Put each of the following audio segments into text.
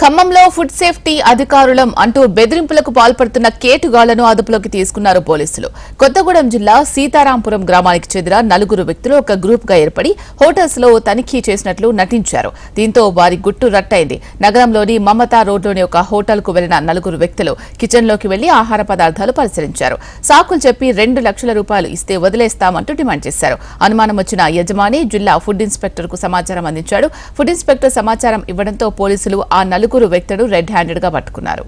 ఖమ్మంలో food safety అధికారులం అంటూ బెదిరింపులకు పాల్పడుతున్న కేటుగాళ్ళను అదుపులోకి తీసుకున్నారు పోలీసులు. కొత్తగూడెం జిల్లా సీతారాంపురం గ్రామానికి చెందిన నలుగురు వ్యక్తులు ఒక గ్రూప్గా ఏర్పడి హోటల్స్లో తనిఖీ చేసినట్లు నటించారు. దీంతో వారి గుట్టు రట్టయింది. నగరంలోని మమతా రోడ్లోని ఒక హోటల్కు వెళ్ళిన నలుగురు వ్యక్తులు కిచెన్లోకి వెళ్ళి ఆహార పదార్థాలు పరిశీలించారు. సాకులు చెప్పి రెండు లక్షల రూపాయలు ఇస్తే వదిలేస్తామంటూ డిమాండ్ చేశారు. అనుమానం వచ్చిన యజమాని జిల్లా ఫుడ్ ఇన్స్పెక్టర్కు సమాచారం అందించాడు. ఫుడ్ ఇన్స్పెక్టర్ సమాచారం ఇవ్వడంతో పోలీసులు ఆ నలుగురు వ్యక్తులు రెడ్ హ్యాండెడ్గా పట్టుకున్నారు.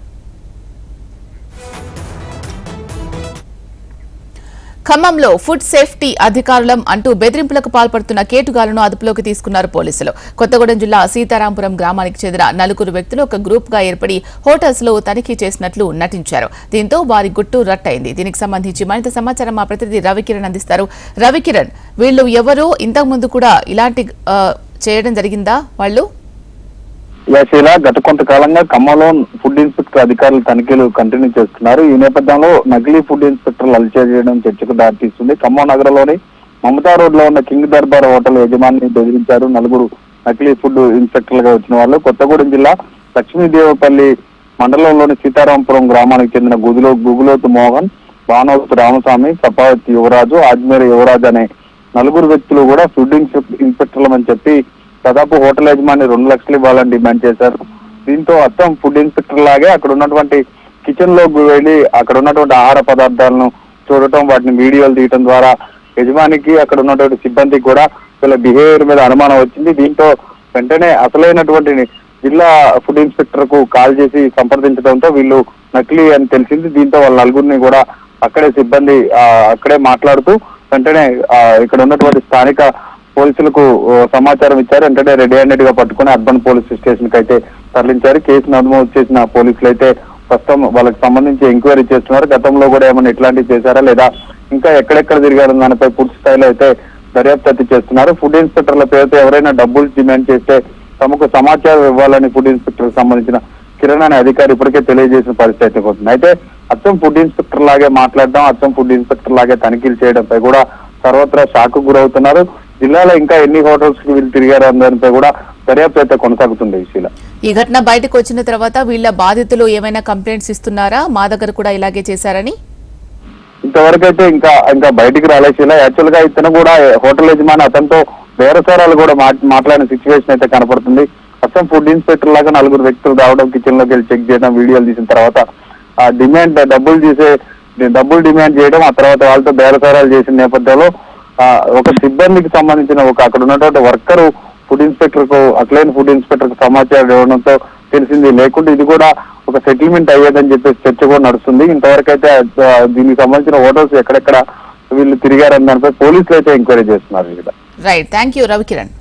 ఖమ్మంలో ఫుడ్ సేఫ్టీ అధికారులం అంటూ బెదిరింపులకు పాల్పడుతున్న కేటుగాలను అదుపులోకి తీసుకున్నారు పోలీసులు. కొత్తగూడెం జిల్లా సీతారాంపురం గ్రామానికి చెందిన నలుగురు వ్యక్తులు ఒక గ్రూప్గా ఏర్పడి హోటల్స్లో తనిఖీ చేసినట్లు నటించారు. దీంతో వారి గుట్టు రట్టయింది. దీనికి సంబంధించి మరింత సమాచారం మా ప్రతినిధి రవికిరణ్ అందిస్తారు. రవికిరణ్ వీళ్ళు ఎవరు? ఇంతకుముందు కూడా ఇలాంటి చేయడం జరిగిందా వాళ్ళు? యాశీల గత కొంతకాలంగా ఖమ్మంలో ఫుడ్ ఇన్స్పెక్టర్ అధికారులు తనిఖీలు కంటిన్యూ చేస్తున్నారు. ఈ నేపథ్యంలో నకిలీ ఫుడ్ ఇన్స్పెక్టర్లు అలచే చేయడం చర్చకు దారితీస్తుంది. ఖమ్మం నగరంలోని మమతా రోడ్లో ఉన్న కింగ్ దర్బార్ హోటల్ యజమాని బెదిరించారు. నలుగురు నకిలీ ఫుడ్ ఇన్స్పెక్టర్లుగా వచ్చిన వాళ్ళు కొత్తగూడెం జిల్లా లక్ష్మీదేవపల్లి మండలంలోని సీతారాంపురం గ్రామానికి చెందిన గుదిలో గుగులోతు మోహన్ భానోత్ రామస్వామి సపావతి యువరాజు ఆజ్మేర యువరాజు అనే నలుగురు వ్యక్తులు కూడా ఫుడ్ ఇన్స్పెక్టర్లమని చెప్పి దాదాపు హోటల్ యజమాని రెండు లక్షలు ఇవ్వాలని డిమాండ్ చేశారు. దీంతో అత్తం ఫుడ్ ఇన్స్పెక్టర్ లాగే అక్కడ ఉన్నటువంటి కిచెన్లో వెళ్ళి అక్కడ ఉన్నటువంటి ఆహార పదార్థాలను చూడటం వాటిని వీడియోలు తీయటం ద్వారా యజమానికి అక్కడ ఉన్నటువంటి సిబ్బందికి కూడా వీళ్ళ బిహేవియర్ మీద అనుమానం వచ్చింది. దీంతో వెంటనే అసలైనటువంటి జిల్లా ఫుడ్ ఇన్స్పెక్టర్కు కాల్ చేసి సంప్రదించడంతో వీళ్ళు నకిలీ అని తెలిసింది. దీంతో వాళ్ళ నలుగురిని కూడా అక్కడే సిబ్బంది అక్కడే మాట్లాడుతూ వెంటనే ఇక్కడ ఉన్నటువంటి స్థానిక పోలీసులకు సమాచారం ఇచ్చారు. వెంటనే రెడీ హ్యాండెడ్గా పట్టుకుని అర్బన్ పోలీస్ స్టేషన్కి అయితే తరలించారు. కేసు నమోదు చేసిన పోలీసులు అయితే ప్రస్తుతం వాళ్ళకి సంబంధించి ఎంక్వైరీ చేస్తున్నారు. గతంలో కూడా ఏమైనా ఇట్లాంటివి చేశారా లేదా? ఇంకా ఎక్కడెక్కడ తిరిగారు? దానిపై పూర్తి స్థాయిలో అయితే దర్యాప్తు అయితే చేస్తున్నారు. ఫుడ్ ఇన్స్పెక్టర్ల పేరుతో ఎవరైనా డబ్బులు డిమాండ్ చేస్తే తమకు సమాచారం ఇవ్వాలని ఫుడ్ ఇన్స్పెక్టర్ సంబంధించిన కిరణ్ అనే అధికారి ఇప్పటికే తెలియజేసిన పరిస్థితి అయితే ఉంటుంది అయితే అచ్చం ఫుడ్ ఇన్స్పెక్టర్ లాగే మాట్లాడడం అచ్చం ఫుడ్ ఇన్స్పెక్టర్ లాగే తనిఖీలు చేయడంపై కూడా సర్వత్రా షాక్ గురవుతున్నారు. జిల్లాలో ఇంకా ఎన్ని హోటల్స్కి వీళ్ళు తిరిగారు దానిపై కూడా దర్యాప్తు అయితే కొనసాగుతుంది ఈ శీల. ఈ ఘటన బయటకు వచ్చిన తర్వాత వీళ్ళ బాధితులు ఏమైనా కంప్లైంట్స్ ఇస్తున్నారా? మా దగ్గర కూడా ఇలాగే చేశారని? ఇంతవరకు అయితే ఇంకా ఇంకా బయటికి రాలేదు శీల. యాక్చువల్గా ఇతను కూడా హోటల్ యజమాని అతనితో బేరసారాలు కూడా మాట్- మాట్లాడిన సిచ్యువేషన్ అయితే కనపడుతుంది. అసలు ఫుడ్ ఇన్స్పెక్టర్ లాగా నలుగురు వ్యక్తులు రావడం కిచెన్లోకి వెళ్ళి చెక్ చేయడం వీడియోలు తీసిన తర్వాత ఆ డిమాండ్ డబ్బులు తీసే డబ్బులు డిమాండ్ చేయడం ఆ తర్వాత వాళ్ళతో బేరసారాలు చేసిన నేపథ్యంలో ఒక సిబ్బందికి సంబంధించిన ఒక అక్కడ ఉన్నటువంటి వర్కరు ఫుడ్ ఇన్స్పెక్టర్కు అట్లైన ఫుడ్ ఇన్స్పెక్టర్కు సమాచారం ఇవ్వడంతో తెలిసింది. లేకుంటే ఇది కూడా ఒక సెటిల్మెంట్ అయ్యేదని చెప్పేసి చర్చ కూడా నడుస్తుంది. ఇంతవరకు అయితే దీనికి సంబంధించిన హోటల్స్ ఎక్కడెక్కడ వీళ్ళు తిరిగారని దానిపై పోలీసులు అయితే ఎంక్వైరీ చేస్తున్నారు ఇక్కడ. Right thank you Ravikiran